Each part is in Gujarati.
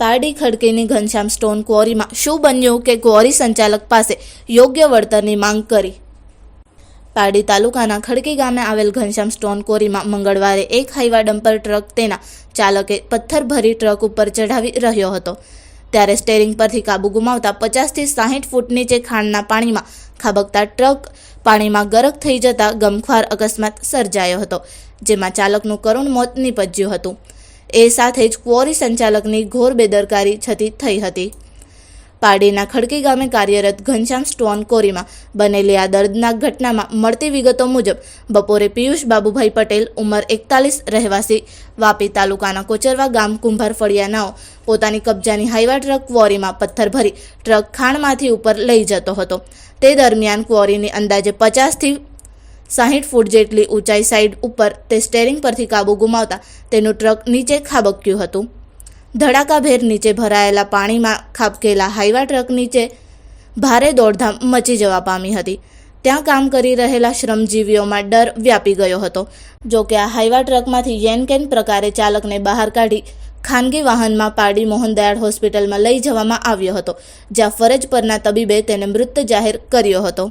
પારડી ખડકીની ઘનશ્યામ સ્ટોન ક્વોરીમાં શું બન્યું કે ક્વોરી સંચાલક પાસે યોગ્ય વળતરની માંગ કરી? પારડી તાલુકાના ખડકી ગામે આવેલ ઘનશ્યામ સ્ટોન કોરીમાં મંગળવારે એક હાઈવા ડમ્પર ટ્રક તેના ચાલકે પથ્થર ભરી ટ્રક ઉપર ચઢાવી રહ્યો હતો. ત્યારે સ્ટેરિંગ પરથી કાબુ ગુમાવતા પચાસથી સાહીઠ ફૂટ નીચે ખાણના પાણીમાં ખાબકતા ટ્રક પાણીમાં ગરક થઈ જતા ગમખ્વાર અકસ્માત સર્જાયો હતો, જેમાં ચાલકનું કરુણ મોત નીપજ્યું હતું. એ સાથે જ ક્વોરી સંચાલકની ઘોર બેદરકારી છતી થઈ હતી. પાડીના ખડકી ગામે કાર્યરત ઘનશ્યામ સ્ટોન કોરીમાં બનેલી આ દર્દનાક ઘટનામાં મળતી વિગતો મુજબ, બપોરે પિયુષ બાબુભાઈ પટેલ, ઉંમર એકતાલીસ, રહેવાસી, વાપી તાલુકાના કોચરવા ગામ કુંભાર ફળિયાનાઓ, પોતાની કબજાની હાઈવા ટ્રક ક્વોરીમાં પથ્થર ભરી ટ્રક ખાણમાંથી ઉપર લઈ જતો હતો. તે દરમિયાન ક્વોરીની અંદાજે પચાસથી સાહીઠ ફૂટ જેટલી ઊંચાઈ સાઈડ ઉપર તે સ્ટેરિંગ પરથી કાબુ ગુમાવતા તેનું ટ્રક નીચે ખાબક્યું હતું. ધડાકાભેર નીચે ભરાયેલા પાણીમાં ખાબકેલા હાઈવા ટ્રક નીચે ભારે દોડધામ મચી જવા પામી હતી. ત્યાં કામ કરી રહેલા શ્રમજીવીઓમાં ડર વ્યાપી ગયો હતો. જો કે આ હાઈવા ટ્રકમાંથી યેન કેન પ્રકારે ચાલકને બહાર કાઢી ખાનગી વાહનમાં પાડી મોહનદયાળ હોસ્પિટલમાં લઈ જવામાં આવ્યો હતો, જ્યાં ફરજ પરના તબીબે તેને મૃત જાહેર કર્યો હતો.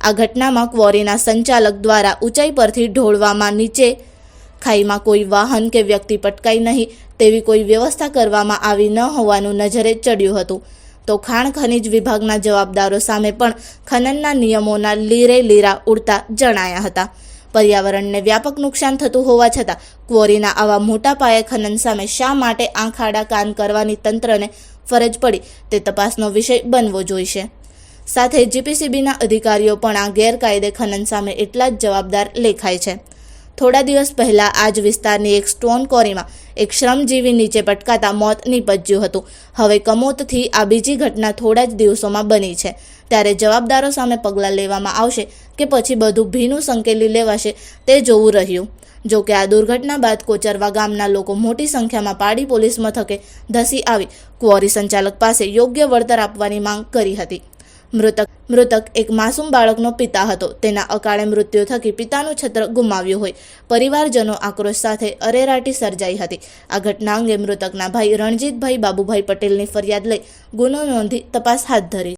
આ ઘટનામાં ક્વોરીના સંચાલક દ્વારા ઊંચાઈ પરથી ઢોળવામાં નીચે ખાઈમાં કોઈ વાહન કે વ્યક્તિ પટકાઈ નહીં તેવી કોઈ વ્યવસ્થા કરવામાં આવી ન હોવાનું નજરે ચડ્યું હતું. તો ખાણ ખનિજ વિભાગના જવાબદારો સામે પણ ખનનના નિયમોના લીરે લીરા ઉડતા જણાયા હતા. પર્યાવરણને વ્યાપક નુકસાન થતું હોવા છતાં ક્વોરીના આવા મોટા પાયે ખનન સામે શા માટે આંખ આડા કાન કરવાની તંત્રને ફરજ પડી તે તપાસનો વિષય બનવો જોઈશે. સાથે જીપીસીબીના અધિકારીઓ પણ આ ગેરકાયદે ખનન સામે એટલા જ જવાબદાર લેખાય છે. થોડા દિવસ પહેલા આ જ વિસ્તારની એક સ્ટોન કોરીમાં એક શ્રમજીવી નીચે પટકાતા મોત નીપજ્યું હતું. હવે કમોતથી આ બીજી ઘટના થોડા જ દિવસોમાં બની છે. ત્યારે જવાબદારો સામે પગલાં લેવામાં આવશે કે પછી બધું ભીનું સંકેલી લેવાશે તે જોવું રહ્યું. જો કે આ દુર્ઘટના બાદ કોચરવા ગામના લોકો મોટી સંખ્યામાં પાડી પોલીસ મથકે ધસી આવી. ક્વોરી સંચાલક પાસે યોગ્ય વળતર આપવાની માંગ કરી હતી. મૃતક મૃતક એક માસૂમ બાળકનો પિતા હતો. તેના અકાળે મૃત્યુ થકી પિતાનું છત્ર ગુમાવ્યું હોય. પરિવારજનો આક્રોશ સાથે અરેરાટી સર્જાઈ હતી. આ ઘટના અંગે મૃતકના ભાઈ રણજીતભાઈ બાબુભાઈ પટેલની ફરિયાદ લઈ ગુનો નોંધી તપાસ હાથ ધરી